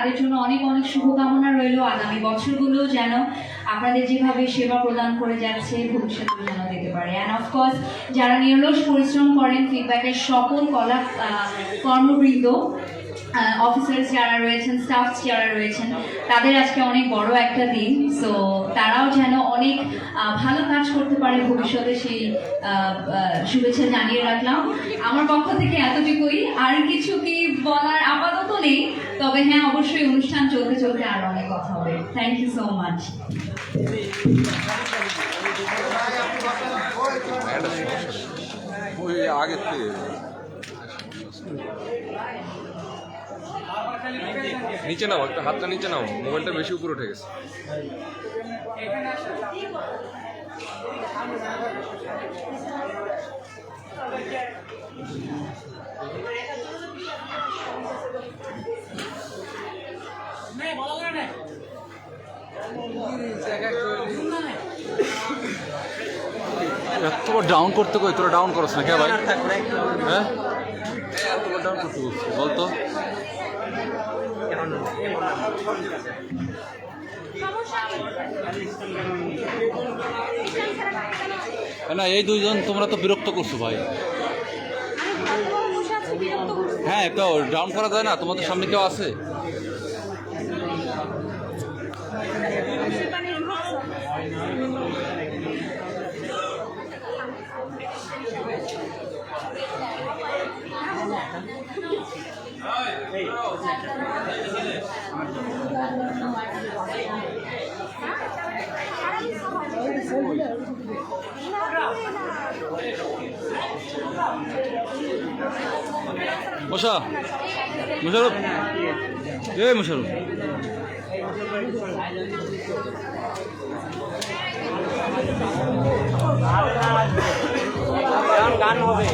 তাদের জন্য অনেক অনেক শুভকামনা রইল আগামী বছরগুলো যেন আপনাদের যেভাবে সেবা প্রদান করে যাচ্ছে ভবিষ্যতে যেন দিতে পারে। অ্যান্ড অফকোর্স যারা নিরলস পরিশ্রম করেন ফিডব্যাকের সকল কলা কর্মবৃন্দ অফিসার্স যারা রয়েছেন স্টাফ যারা রয়েছেন, তাদের আজকে অনেক বড় একটা দিন। সো তারাও যেন অনেক ভালো কাজ করতে পারে ভবিষ্যতে সেই শুভেচ্ছা জানিয়ে রাখলাম। আমার পক্ষ থেকে এতটুকুই। আর কিছু কি বলার আপাতত নেই, তবে হ্যাঁ অবশ্যই অনুষ্ঠান চলতে চলতে আরও অনেক কথা হবে। থ্যাংক ইউ সো মাচ থেকে। নিচে নাও একটা হাতটা নিচে নাও মোবাইলটা বেশি উপরে উঠে গেছে। এত ডাউন করতে কই? তোরা ডাউন করছ না কে ভাই? হ্যাঁ? এত ডাউন করতে বলছি বলতো না এই দুইজন তোমরা তো বিরক্ত করছ ভাই। হ্যাঁ তো ডাউন করা যায় না তোমাদের সামনে কেউ আছে? মশা মুশারফ। এ মুশারফ। গান হবে।